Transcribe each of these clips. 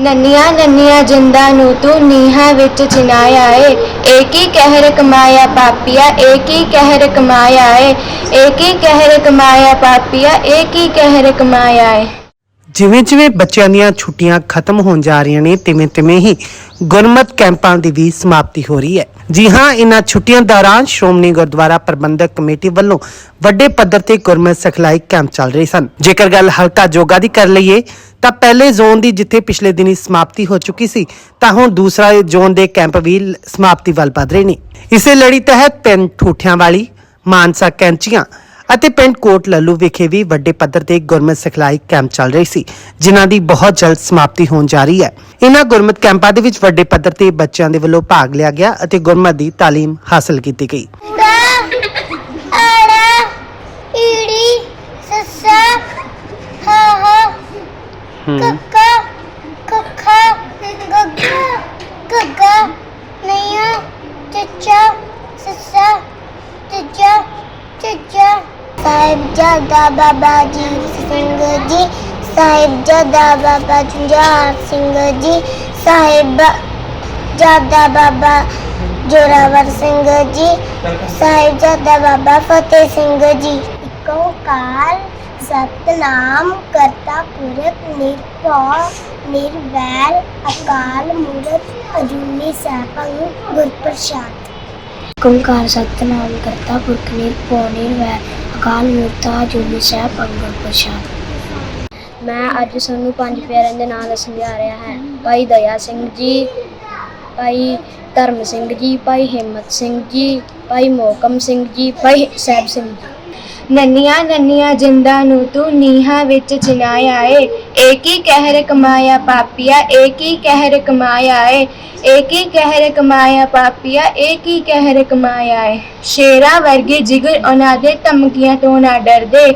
ਨੰਨੀਆਂ ਨੰਨੀਆਂ ਜਿੰਦਾਂ ਨੂੰ ਤੂੰ ਨੀਹਾਂ ਵਿੱਚ ਚਿਨਾਇਆ ਏ ਏਕ ਹੀ ਕਹਿਰ ਕਮਾਇਆ ਪਾਪੀਆ ਏਕ ਹੀ ਕਹਿਰ ਕਮਾਇਆ ਏ। ਏਕ ਹੀ ਕਹਿਰ ਕਮਾਇਆ ਪਾਪੀਆ ਏਕ ਹੀ ਕਹਿਰ ਕਮਾਇਆ ਏ। ਜਿਵੇਂ ਜਿਵੇਂ ਬੱਚਿਆਂ ਦੀਆਂ ਛੁੱਟੀਆਂ ਖਤਮ ਹੋਣ ਜਾ ਰਹੀਆਂ ਨੇ ਤਿਵੇਂ ਤਿਵੇਂ ਹੀ ਗੁਰਮਤ ਕੈਂਪਾਂ ਦੀ ਵੀ ਸਮਾਪਤੀ ਹੋ ਰਹੀ ਹੈ। ਜੀ ਹਾਂ ਇਹਨਾਂ ਛੁੱਟੀਆਂ ਦੌਰਾਨ ਸ਼੍ਰੋਮਣੀ ਗੁਰਦੁਆਰਾ ਪ੍ਰਬੰਧਕ ਕਮੇਟੀ ਵੱਲੋਂ ਵੱਡੇ ਪੱਧਰ ਤੇ ਗੁਰਮਤ ਸਿਖਲਾਈ ਕੈਂਪ ਚੱਲ ਰਹੇ ਸਨ। ਜੇਕਰ ਗੱਲ ਹਲਕਾ ਜੋਗਾ ਦੀ ਕਰ ਲਈਏ, ਤਾਂ ਪਹਿਲੇ ਜ਼ੋਨ ਦੀ ਜਿੱਥੇ ਪਿਛਲੇ ਦਿਨੀ ਸਮਾਪਤੀ ਹੋ ਚੁੱਕੀ ਸੀ, ਤਾਂ ਹੁਣ ਦੂਸਰਾ ਜ਼ੋਨ ਦੇ ਕੈਂਪ ਵੀ ਸਮਾਪਤੀ ਵੱਲ ਵਧ ਰਹੇ ਨੇ। ਇਸੇ ਲੜੀ ਤਹਿਤ ਪਿੰਡ ਠੂਠਿਆਂ ਵਾਲੀ, ਮਾਨਸਾ ਕੈਂਚੀਆਂ ਅਤੇ ਪਿੰਡ ਕੋਟ ਲੱਲੂ ਵਿਖੇ ਵੀ ਵੱਡੇ ਪੱਧਰ ਤੇ ਗੁਰਮਤ ਸਿਖਲਾਈ ਕੈਂਪ ਚੱਲ ਰਹੀ ਸੀ, ਜਿਨ੍ਹਾਂ ਦੀ ਬਹੁਤ ਜਲਦ ਸਮਾਪਤੀ ਹੋਣ ਜਾ ਰਹੀ ਹੈ। ਇਹਨਾਂ ਗੁਰਮਤ ਕੈਂਪਾਂ ਦੇ ਵਿੱਚ ਵੱਡੇ ਪੱਧਰ ਤੇ ਬੱਚਿਆਂ ਦੇ ਵੱਲੋਂ ਭਾਗ ਲਿਆ ਗਿਆ ਅਤੇ ਗੁਰਮਤ ਦੀ ਤਾਲੀਮ ਹਾਸਲ ਕੀਤੀ ਗਈ। ਈੜੀ ਸੱਸਾ ਹਾ ਹਾ। ਸਾਹਿਬਜ਼ਾਦਾ ਬਾਬਾ ਜੀ ਸਿੰਘ ਜੀ ਸਾਹਿਬਜ਼ਾਦਾ ਬਾਬਾ ਜੁਝਾਰ ਸਿੰਘ ਜੀ ਸਾਹਿਬ ਜਾਦਾ ਬਾਬਾ ਜੋਰਾਵਰ ਸਿੰਘ ਜੀ ਸਾਹਿਬਜ਼ਾਦਾ ਬਾਬਾ ਫਤਿਹ ਸਿੰਘ ਜੀ ਇੱਕ ਓੰਕਾਰ ਸਤਨਾਮ ਕਰਤਾ ਪੁਰਖ ਨਿਰਭਉ ਨਿਰਵੈਰ ਅਕਾਲ ਮੂਰਤ ਅਜੂਨੀ ਸੈਭੰ ਗੁਰ ਪ੍ਰਸਾਦ ਓੰਕਾਰ ਸਤਨਾਮ ਕਰਤਾ ਪੁਰਖ ਨਿਰਭਉ ਨਿਰਵੈਰ ਅਕਾਲ ਮੂਰਤ ਅਜੂਨੀ ਸੈਭੰ ਗੁਰ ਪ੍ਰਸਾਦ। ਮੈਂ ਅੱਜ ਤੁਹਾਨੂੰ ਪੰਜ ਪਿਆਰਿਆਂ ਦੇ ਨਾਮ ਦੱਸਣ ਜਾ ਰਿਹਾ ਹੈ। ਭਾਈ ਦਇਆ ਸਿੰਘ ਜੀ, ਭਾਈ ਧਰਮ ਸਿੰਘ ਜੀ, ਭਾਈ ਹਿੰਮਤ ਸਿੰਘ ਜੀ, ਭਾਈ ਮੋਕਮ ਸਿੰਘ ਜੀ, ਭਾਈ ਸਾਹਿਬ ਸਿੰਘ ਜੀ। ਨੰਨੀਆਂ ਨੰਨੀਆਂ ਜਿੰਦਾਂ ਨੂੰ ਤੂੰ ਨੀਹਾਂ ਵਿੱਚ ਚਿਨਾਇਆ ਏ। ਏਕ ਹੀ ਕਹਿਰ ਕਮਾਇਆ ਪਾਪੀਆ ਏਕ ਹੀ ਕਹਿਰ ਕਮਾਇਆ ਏ। ਏਕ ਹੀ ਕਹਿਰ ਕਮਾਇਆ ਪਾਪੀਆ ਏਕ ਹੀ ਕਹਿਰ ਕਮਾਇਆ ਏ। ਸ਼ੇਰਾਂ ਵਰਗੇ ਜਿਗਰ ਉਹਨਾਂ ਦੇ ਧਮਕੀਆਂ ਤੋਂ ਨਾ ਡਰਦੇ।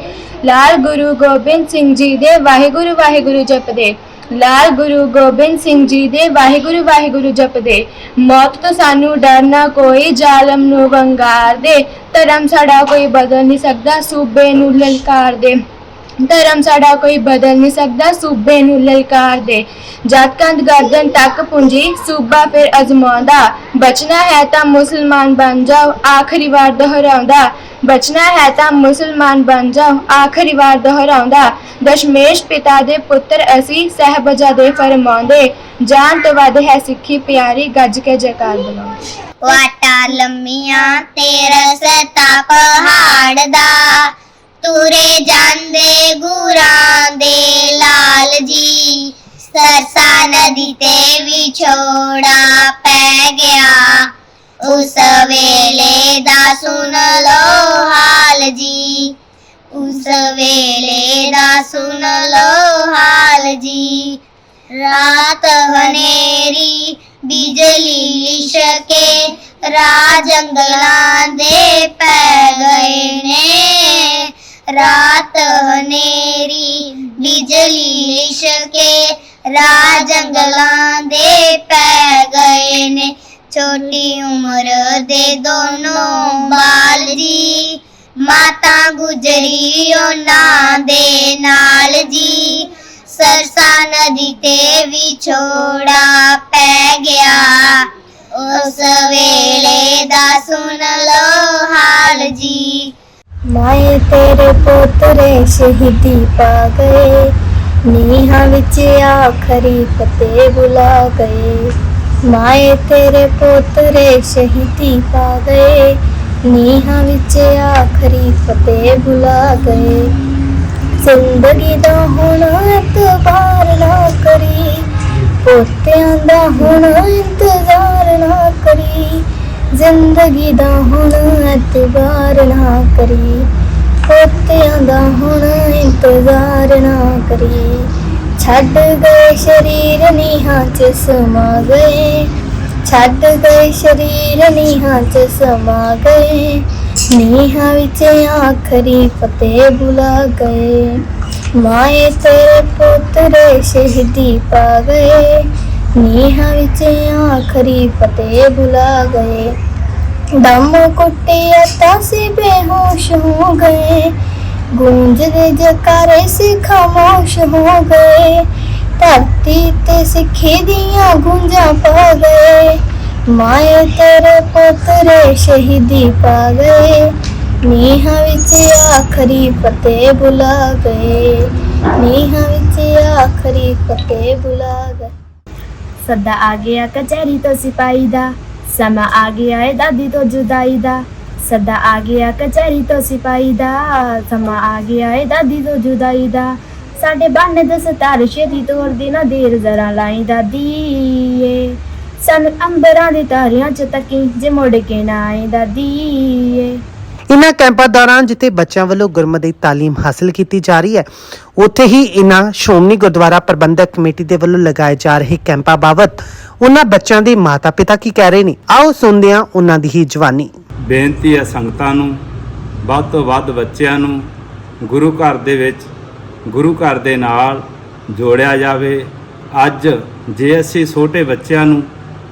ਲਾਲ ਗੁਰੂ ਗੋਬਿੰਦ ਸਿੰਘ ਜੀ ਦੇ ਵਾਹਿਗੁਰੂ ਵਾਹਿਗੁਰੂ ਜਪਦੇ। ਲਾਲ ਗੁਰੂ ਗੋਬਿੰਦ ਸਿੰਘ ਜੀ ਦੇ ਵਾਹਿਗੁਰੂ ਵਾਹਿਗੁਰੂ ਜਪਦੇ ਮੌਤ ਤੋਂ ਸਾਨੂੰ ਡਰ ਨਾ ਕੋਈ, ਜ਼ਾਲਮ ਨੂੰ ਵੰਗਾਰ ਦੇ। ਧਰਮ ਸਾਡਾ ਕੋਈ ਬਦਲ ਨਹੀਂ ਸਕਦਾ, ਸੂਬੇ ਨੂੰ ਲਲਕਾਰ ਦੇ। ਧਰਮ ਸਾਡਾ ਕੋਈ ਬਦਲ ਨਹੀਂ ਸਕਦਾ, ਸੂਬੇ ਨੂੰ ਲਲਕਾਰ ਦੇ। ਜਦ ਗਰਦਨ ਤੱਕ ਪੁੰਜੀ, ਸੂਬਾ ਫਿਰ ਅਜ਼ਮਾਉਂਦਾ। ਬਚਣਾ ਹੈ ਤਾਂ ਮੁਸਲਮਾਨ ਬਣ ਜਾਓ, ਆਖਰੀ ਵਾਰ ਦੁਹਰਾਉਂਦਾ। ਬਚਣਾ ਹੈ ਤਾਂ ਮੁਸਲਮਾਨ ਬਣ ਜਾਓ, ਆਖਰੀ ਵਾਰ ਦੁਹਰਾਉਂਦਾ। ਦਸ਼ਮੇਸ਼ ਪਿਤਾ ਦੇ ਪੁੱਤਰ ਅਸੀਂ ਸਹਿਬਜ਼ਾ ਦੇ ਫਰਮਾਉਂਦੇ, ਜਾਨ ਤੋਂ ਵੱਧ ਹੈ ਸਿੱਖੀ ਪਿਆਰੀ, ਗੱਜ ਕੇ ਜੈਕਾਰ ਬੁਲਾਉਂਦੇ ਵਾਟਾ ਲੰਮੀਆਂ ਤੇ ਰਸਤਾ ਪਹਾੜ ਦਾ ਤੁਰੇ ਜਾਂਦੇ ਗੁਰਾਂ ਦੇ ਲਾਲ ਜੀ। ਸਰਸਾ ਨਦੀ ਤੇ ਵਿਛੋੜਾ ਪੈ ਗਿਆ। ਉਸ ਵੇਲੇ ਦਾ ਸੁਣ ਲੋ ਹਾਲ ਜੀ। ਉਸ ਵੇਲੇ ਦਾ ਸੁਣ ਲੋ ਹਾਲ ਜੀ। ਰਾਤ ਹਨੇਰੀ, ਬਿਜਲੀ ਛਕੇ ਰਾ ਜੰਗਲਾਂ ਦੇ ਪੈ ਗਏ ਨੇ। ਰਾਤ ਹਨੇਰੀ ਬਿਜਲੀ ਲਿਸ਼ਕੇ ਰਾਹ ਜੰਗਲਾਂ ਦੇ ਪੈ ਗਏ ਨੇ ਛੋਟੀ ਉਮਰ ਦੇ ਦੋਨੋਂ ਬਾਲ ਜੀ ਮਾਤਾ ਗੁਜਰੀ ਉਹਨਾਂ ਦੇ ਨਾਲ ਜੀ ਸਰਸਾ ਨਦੀ ਤੇ ਵਿਛੋੜਾ ਪੈ ਗਿਆ ਉਸ ਵੇਲੇ ਦਾ ਸੁਣ ਲੋ ਹਾਲ ਜੀ ਮਾਏ ਤੇਰੇ ਪੋਤਰੇ ਸ਼ਹੀਦੀ ਪਾ ਗਏ। ਨੀਹਾਂ ਵਿੱਚ ਆਖਰੀ ਫਤਿਹ ਬੁਲਾ ਗਏ। ਮਾਏ ਤੇਰੇ ਪੋਤਰੇ ਸ਼ਹੀਦੀ ਪਾ ਗਏ। ਨੀਹਾਂ ਵਿੱਚ ਆਖਰੀ ਫਤਿਹ ਬੁਲਾ ਗਏ। ਜ਼ਿੰਦਗੀ ਦਾ ਹੁਣ ਇਤਬਾਰ ਨਾ ਕਰੀ। ਪੋਤਿਆਂ ਦਾ ਹੁਣ ਇੰਤਜ਼ਾਰ ਨਾ ਕਰੀ। ਜ਼ਿੰਦਗੀ ਦਾ ਹੁਣ ਇਤਬਾਰ ਨਾ ਕਰੀ, ਪੋਤਿਆਂ ਦਾ ਹੁਣ ਇੰਤਜ਼ਾਰ ਨਾ ਕਰੀ। ਛੱਡ ਗਏ ਸ਼ਰੀਰ ਨੀਹਾਂ ਚ ਸਮਾ ਗਏ, ਛੱਡ ਗਏ ਸ਼ਰੀਰ ਨੀਹਾਂ ਚ ਸਮਾ ਗਏ। ਨੀਹਾਂ ਵਿੱਚ ਆਖਰੀ ਫਤਿਹ ਬੁਲਾ ਗਏ। ਮਾਏ ਤੇਰੇ ਪੁੱਤਰੇ ਸ਼ਹੀਦੀ ਪਾ ਗਏ। ਨੀਹਾਂ ਵਿੱਚ ਆਖਰੀ ਫਤਿਹ ਬੁਲਾ ਗਏ। ਦਮ ਕੁੱਟਿਆ ਤਾਂ ਸੀ ਬੇਹੋਸ਼ ਹੋ ਗਏ। ਗੂੰਜਦੇ ਜਕਾਰੇ ਸੀ ਖਾਮੋਸ਼ ਹੋ ਗਏ। ਭਗਤੀ ਤੇ ਸਿੱਖੀ ਦੀਆਂ ਗੂੰਜਾਂ ਪਾ ਗਏ। ਮਾਏ ਤੇਰੇ ਪੁੱਤਰੇ ਸ਼ਹੀਦੀ ਪਾ ਗਏ। ਨੀਹਾਂ ਵਿੱਚ ਆਖਰੀ ਫਤਿਹ ਬੁਲਾ ਗਏ। ਨੀਹਾਂ ਵਿੱਚ ਆਖਰੀ ਫਤਿਹ ਬੁਲਾ ਗਏ। ਸਦਾ ਆ ਗਿਆ ਕਚਹਿਰੀ ਤੋਂ ਸਿਪਾਹੀ ਦਾ ਸਮਾਂ ਆ ਗਿਆ ਏ ਦਾਦੀ ਤੋਂ ਜੁਦਾਈ ਦਾ ਸਦਾ ਆ ਗਿਆ ਕਚਹਿਰੀ ਤੋਂ ਸਿਪਾਹੀ ਦਾ ਸਮਾਂ ਆ ਗਿਆ ਏ ਦਾਦੀ ਤੋਂ ਜੁਦਾਈ ਦਾ ਸਾਡੇ ਬੰਨ ਦਸਤਾਰ ਛੇਤੀ ਤੋਰ ਦੀ ਨਾ ਦੇਰ ਜ਼ਰਾ ਲਾਈ ਦਾਦੀ ਏ ਸਾਨੂੰ ਅੰਬਰਾਂ ਦੇ ਤਾਰਿਆਂ ਚ ਤੱਕੀ ਜੇ ਮੁੜ ਕੇ ਨਾ ਆਏ ਦਾਦੀ ਏ ਇਨ੍ਹਾਂ ਕੈਂਪਾਂ ਦੌਰਾਨ ਜਿੱਥੇ ਬੱਚਿਆਂ ਵੱਲੋਂ ਗੁਰਮਤਿ ਦੀ ਤਾਲੀਮ ਹਾਸਲ ਕੀਤੀ ਜਾ ਰਹੀ ਹੈ, ਉੱਥੇ ਹੀ ਇਨ੍ਹਾਂ ਸ਼੍ਰੋਮਣੀ ਗੁਰਦੁਆਰਾ ਪ੍ਰਬੰਧਕ ਕਮੇਟੀ ਦੇ ਵੱਲੋਂ ਲਗਾਏ ਜਾ ਰਹੇ ਕੈਂਪਾਂ ਬਾਬਤ ਉਹਨਾਂ ਬੱਚਿਆਂ ਦੇ ਮਾਤਾ-ਪਿਤਾ ਕੀ ਕਹਿ ਰਹੇ ਨੇ? ਆਓ ਸੁਣਦੇ ਹਾਂ ਉਹਨਾਂ ਦੀ ਹੀ ਜਵਾਨੀ। ਬੇਨਤੀ ਹੈ ਸੰਗਤਾਂ ਨੂੰ, ਵੱਧ ਤੋਂ ਵੱਧ ਬੱਚਿਆਂ ਨੂੰ ਗੁਰੂ ਘਰ ਦੇ ਵਿੱਚ, ਗੁਰੂ ਘਰ ਦੇ ਨਾਲ ਜੋੜਿਆ ਜਾਵੇ। ਅੱਜ ਜੇ ਅਸੀਂ ਛੋਟੇ ਬੱਚਿਆਂ ਨੂੰ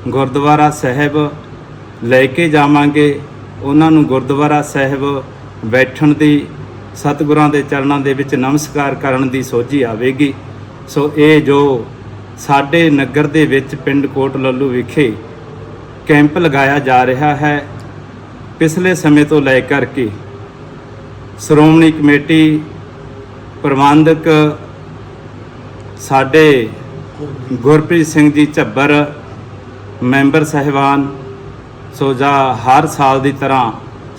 ਗੁਰਦੁਆਰਾ ਸਾਹਿਬ ਲੈ ਕੇ ਜਾਵਾਂਗੇ ਉਹਨਾਂ ਨੂੰ ਗੁਰਦੁਆਰਾ ਸਾਹਿਬ ਬੈਠਣ ਦੀ ਸਤਿਗੁਰਾਂ ਦੇ ਚਰਨਾਂ ਦੇ ਵਿੱਚ ਨਮਸਕਾਰ ਕਰਨ ਦੀ ਸੋਝੀ ਆਵੇਗੀ। ਸੋ ਇਹ ਜੋ ਸਾਡੇ ਨਗਰ ਦੇ ਵਿੱਚ ਪਿੰਡ ਕੋਟ ਲੱਲੂ ਵਿਖੇ ਕੈਂਪ ਲਗਾਇਆ ਜਾ ਰਿਹਾ ਹੈ, ਪਿਛਲੇ ਸਮੇਂ ਤੋਂ ਲੈ ਕਰਕੇ ਸ਼੍ਰੋਮਣੀ ਕਮੇਟੀ ਪ੍ਰਬੰਧਕ ਸਾਡੇ ਗੁਰਪ੍ਰੀਤ ਸਿੰਘ ਜੀ ਝੱਬਰ, ਮੈਂਬਰ ਸਹਿਬਾਨ ਸੋ ਜਾਂ ਹਰ ਸਾਲ ਦੀ ਤਰ੍ਹਾਂ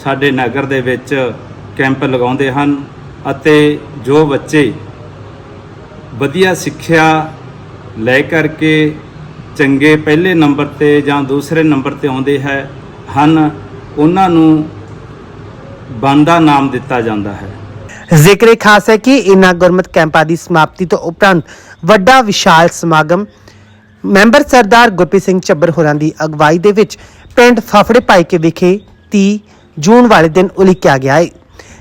ਸਾਡੇ ਨਗਰ ਦੇ ਵਿੱਚ ਕੈਂਪ ਲਗਾਉਂਦੇ ਹਨ ਅਤੇ ਜੋ ਬੱਚੇ ਵਧੀਆ ਸਿੱਖਿਆ ਲੈ ਕਰਕੇ ਚੰਗੇ ਪਹਿਲੇ ਨੰਬਰ ਤੇ ਜਾਂ ਦੂਸਰੇ ਨੰਬਰ ਤੇ ਆਉਂਦੇ ਹੈ, ਹਨ, ਉਹਨਾਂ ਨੂੰ ਬੰਦਾ ਨਾਮ ਦਿੱਤਾ ਜਾਂਦਾ ਹੈ। ਜ਼ਿਕਰ ਖਾਸ ਹੈ ਕਿ ਇਨ੍ਹਾਂ ਗੁਰਮਤ ਕੈਂਪਾਂ ਦੀ ਸਮਾਪਤੀ ਤੋਂ ਉਪਰੰਤ ਵੱਡਾ ਵਿਸ਼ਾਲ ਸਮਾਗਮ ਮੈਂਬਰ ਸਰਦਾਰ ਗੁਰਪ੍ਰੀਤ ਸਿੰਘ ਚੱਬਰ ਹੋਰਾਂ ਦੀ ਅਗਵਾਈ ਦੇ ਵਿੱਚ ਪਿੰਡ ਫਫੜੇ ਪਾਈਕੇ ਵਿਖੇ 30 ਜੂਨ ਵਾਲੇ ਦਿਨ ਉਲੀਕਿਆ ਗਿਆ ਹੈ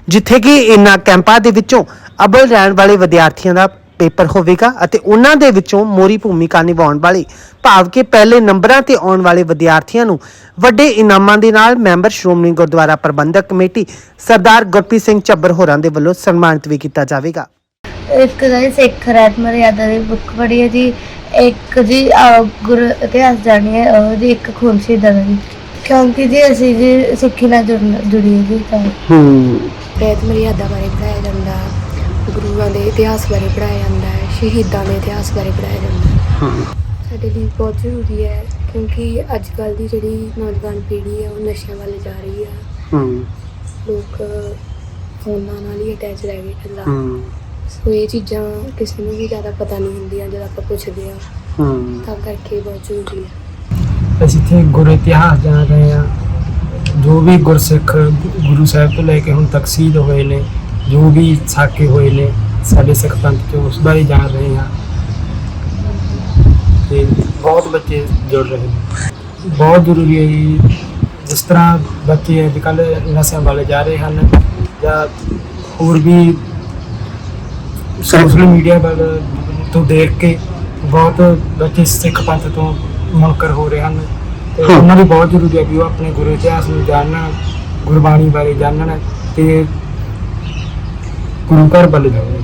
ਜਿੱਥੇ ਕਿ ਇਨ੍ਹਾਂ ਕੈਂਪਾਂ ਦੇ ਵਿੱਚੋਂ ਅਬਲ ਰਹਿਣ ਵਾਲੇ ਵਿਦਿਆਰਥੀਆਂ ਦਾ ਪੇਪਰ ਹੋਵੇਗਾ ਅਤੇ ਉਹਨਾਂ ਦੇ ਵਿੱਚੋਂ ਮੋਰੀ ਭੂਮਿਕਾ ਨਿਭਾਉਣ ਵਾਲੇ ਭਾਵ ਕਿ ਪਹਿਲੇ ਨੰਬਰਾਂ ਤੇ ਆਉਣ ਵਾਲੇ ਵਿਦਿਆਰਥੀਆਂ ਨੂੰ ਵੱਡੇ ਇਨਾਮਾਂ ਦੇ ਨਾਲ ਮੈਂਬਰ ਸ਼੍ਰੋਮਣੀ ਗੁਰਦੁਆਰਾ ਪ੍ਰਬੰਧਕ ਕਮੇਟੀ ਸਰਦਾਰ ਗੁਰਪ੍ਰੀਤ ਸਿੰਘ ਚੱਬਰ ਹੋਰਾਂ ਦੇ ਵੱਲੋਂ ਸਨਮਾਨਿਤ ਵੀ ਕੀਤਾ ਜਾਵੇਗਾ। ਇੱਕ ਤਾਂ ਸਿੱਖ ਰਹਿਤ ਮਰਿਆਦਾ ਦੀ ਬੁੱਕ ਪੜ੍ਹੀ ਹੈ ਜੀ। ਇੱਕ ਜੀ ਅਹ, ਗੁਰ ਇਤਿਹਾਸ ਜਾਣੀ ਹੈ ਉਹ ਜੀ ਇੱਕ ਖੂਨ ਸ਼ਹੀਦਾਂ ਦਾ ਜੀ। ਕਿਉਂਕਿ ਜੀ ਅਸੀਂ ਜੀ ਸਿੱਖੀ ਨਾਲ ਜੁੜਨਾ ਜੁੜੀ ਹੈ ਜੀ ਤਾਂ। ਹੂੰ। ਰਹਿਤ ਮਰਿਆਦਾ ਬਾਰੇ ਪੜਾਇਆ ਜਾਂਦਾ ਗੁਰੂਆਂ ਦੇ ਇਤਿਹਾਸ ਬਾਰੇ ਪੜਾਇਆ ਜਾਂਦਾ ਹੈ ਸ਼ਹੀਦਾਂ ਦੇ ਇਤਿਹਾਸ ਬਾਰੇ ਪੜਾਇਆ ਜਾਂਦਾ। ਹੈ। ਹਾਂ ਸਾਡੇ ਲਈ ਬਹੁਤ ਜ਼ਰੂਰੀ ਹੈ ਕਿਉਂਕਿ ਅੱਜ ਕੱਲ ਦੀ ਜਿਹੜੀ ਨੌਜਵਾਨ ਪੀੜ੍ਹੀ ਹੈ ਉਹ ਨਸ਼ਿਆਂ ਵੱਲ ਜਾ ਰਹੀ ਹੈ ਹੂੰ। ਲੋਕ ਫੋਨਾਂ ਨਾਲ ਹੀ ਅਟੈਚ ਰਹਿ ਗਏ ਇਕੱਲਾ। ਹੂੰ। ਸੋ ਇਹ ਚੀਜ਼ਾਂ ਕਿਸੇ ਨੂੰ ਵੀ ਜ਼ਿਆਦਾ ਪਤਾ ਨਹੀਂ ਹੁੰਦੀਆਂ ਜਦੋਂ ਆਪਾਂ ਪੁੱਛਦੇ ਆ ਹੂੰ। ਤਾਂ ਕਰਕੇ ਬਹੁਤ ਜ਼ਰੂਰੀ ਹੈ। ਅਸੀਂ ਇੱਥੇ ਗੁਰ ਇਤਿਹਾਸ ਜਾਣ ਰਹੇ ਹਾਂ। ਜੋ ਵੀ ਗੁਰਸਿੱਖ ਗੁਰੂ ਸਾਹਿਬ ਤੋਂ ਲੈ ਕੇ ਹੁਣ ਤੱਕ ਸ਼ਹੀਦ ਹੋਏ ਨੇ ਜੋ ਵੀ ਸਾਕੇ ਹੋਏ ਨੇ ਸਾਡੇ ਸਿੱਖ ਪੰਥ ਚੋਂ ਉਸ ਬਾਰੇ ਜਾਣ ਰਹੇ ਹਾਂ। ਤੇ ਬਹੁਤ ਬੱਚੇ ਜੁੜ ਰਹੇ ਨੇ। ਬਹੁਤ ਜ਼ਰੂਰੀ ਹੈ ਜੀ ਜਿਸ ਤਰ੍ਹਾਂ ਬੱਚੇ ਅੱਜ ਕੱਲ੍ਹ ਨਸ਼ਿਆਂ ਵੱਲ ਜਾ ਰਹੇ ਹਨ ਜਾਂ ਹੋਰ ਵੀ ਸੋਸ਼ਲ ਮੀਡੀਆ ਵੱਲ ਤੋਂ ਦੇਖ ਕੇ ਬਹੁਤ ਬੱਚੇ ਸਿੱਖ ਪੰਥ ਤੋਂ ਮੁਨਕਰ ਹੋ ਰਹੇ ਹਨ ਤੇ ਹਾਂ। ਉਹਨਾਂ ਦੀ ਬਹੁਤ ਜ਼ਰੂਰੀ ਹੈ ਵੀ ਉਹ ਆਪਣੇ ਗੁਰੂ ਇਤਿਹਾਸ ਨੂੰ ਜਾਣਨ ਗੁਰਬਾਣੀ ਬਾਰੇ ਜਾਣਨ ਤੇ ਗੁਰੂ ਘਰ ਵੱਲ ਜਾਣ